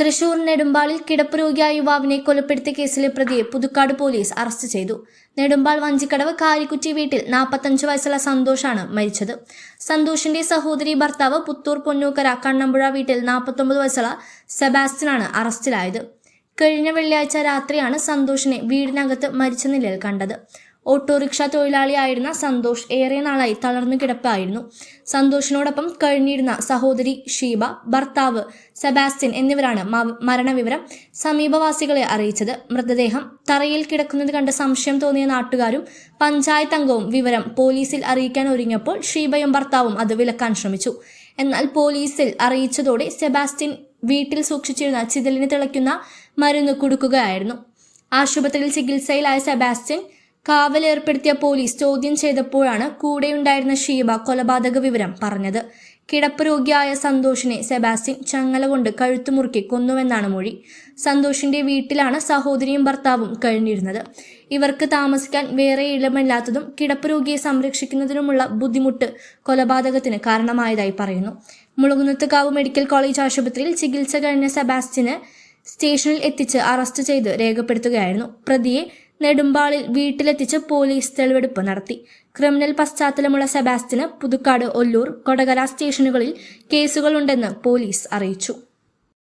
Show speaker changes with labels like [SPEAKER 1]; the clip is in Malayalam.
[SPEAKER 1] തൃശൂർ നെടുമ്പാളിൽ കിടപ്പ് രോഗിയായ യുവാവിനെ കൊലപ്പെടുത്തിയ കേസിലെ പ്രതിയെ പുതുക്കാട് പോലീസ് അറസ്റ്റ് ചെയ്തു. നെടുമ്പാൾ വഞ്ചിക്കടവ് കാരിക്കുറ്റി വീട്ടിൽ നാൽപ്പത്തഞ്ച് വയസ്സുള്ള സന്തോഷാണ് മരിച്ചത്. സന്തോഷിന്റെ സഹോദരി ഭർത്താവ് പുത്തൂർ പൊന്നൂക്കര കണ്ണമ്പുഴ വീട്ടിൽ നാൽപ്പത്തൊമ്പത് വയസ്സുള്ള സെബാസ്റ്റ്യനാണ് അറസ്റ്റിലായത്. കഴിഞ്ഞ വെള്ളിയാഴ്ച രാത്രിയാണ് സന്തോഷിനെ വീടിനകത്ത് മരിച്ച നിലയിൽ കണ്ടത്. ഓട്ടോറിക്ഷ തൊഴിലാളിയായിരുന്ന സന്തോഷ് ഏറെ നാളായി തളർന്നു കിടപ്പായിരുന്നു. സന്തോഷിനോടൊപ്പം കഴിഞ്ഞിരുന്ന സഹോദരി ഷീബ ഭർത്താവ് സെബാസ്റ്റ്യൻ എന്നിവരാണ് മരണവിവരം സമീപവാസികളെ അറിയിച്ചത്. മൃതദേഹം തറയിൽ കിടക്കുന്നത് കണ്ട് സംശയം തോന്നിയ നാട്ടുകാരും പഞ്ചായത്ത് അംഗവും വിവരം പോലീസിൽ അറിയിക്കാൻ ഒരുങ്ങിയപ്പോൾ ഷീബയും ഭർത്താവും അത് വിലക്കാൻ ശ്രമിച്ചു. എന്നാൽ പോലീസിൽ അറിയിച്ചതോടെ സെബാസ്റ്റ്യൻ വീട്ടിൽ സൂക്ഷിച്ചിരുന്ന ചിതലിന് തിളയ്ക്കുന്ന മരുന്ന് കൊടുക്കുകയായിരുന്നു. ആശുപത്രിയിൽ ചികിത്സയിലായ സെബാസ്റ്റ്യൻ കാവലേർപ്പെടുത്തിയ പോലീസ് ചോദ്യം ചെയ്തപ്പോഴാണ് കൂടെയുണ്ടായിരുന്ന ഷീബ കൊലപാതക വിവരം പറഞ്ഞത്. കിടപ്പ് രോഗിയായ സന്തോഷിനെ സെബാസ്റ്റ്യൻ ചങ്ങല കൊണ്ട് കഴുത്തുമുറുക്കി കൊന്നുവെന്നാണ് മൊഴി. സന്തോഷിന്റെ വീട്ടിലാണ് സഹോദരിയും ഭർത്താവും കഴിഞ്ഞിരുന്നത്. ഇവർക്ക് താമസിക്കാൻ വേറെ ഇടമില്ലാത്തതും കിടപ്പ് രോഗിയെ സംരക്ഷിക്കുന്നതിനുമുള്ള ബുദ്ധിമുട്ട് കൊലപാതകത്തിന് കാരണമായതായി പറയുന്നു. മുളകുന്നത്തുകാവ് മെഡിക്കൽ കോളേജ് ആശുപത്രിയിൽ ചികിത്സ കഴിഞ്ഞ സെബാസ്റ്റ്യന് സ്റ്റേഷനിൽ എത്തിച്ച് അറസ്റ്റ് ചെയ്ത് രേഖപ്പെടുത്തുകയായിരുന്നു. പ്രതിയെ നെടുമ്പാളിൽ വീട്ടിലെത്തിച്ച് പോലീസ് തെളിവെടുപ്പ് നടത്തി. ക്രിമിനൽ പശ്ചാത്തലമുള്ള സെബാസ്റ്റിന് പുതുക്കാട് ഒല്ലൂർ കൊടകര സ്റ്റേഷനുകളിൽ കേസുകളുണ്ടെന്ന് പോലീസ് അറിയിച്ചു.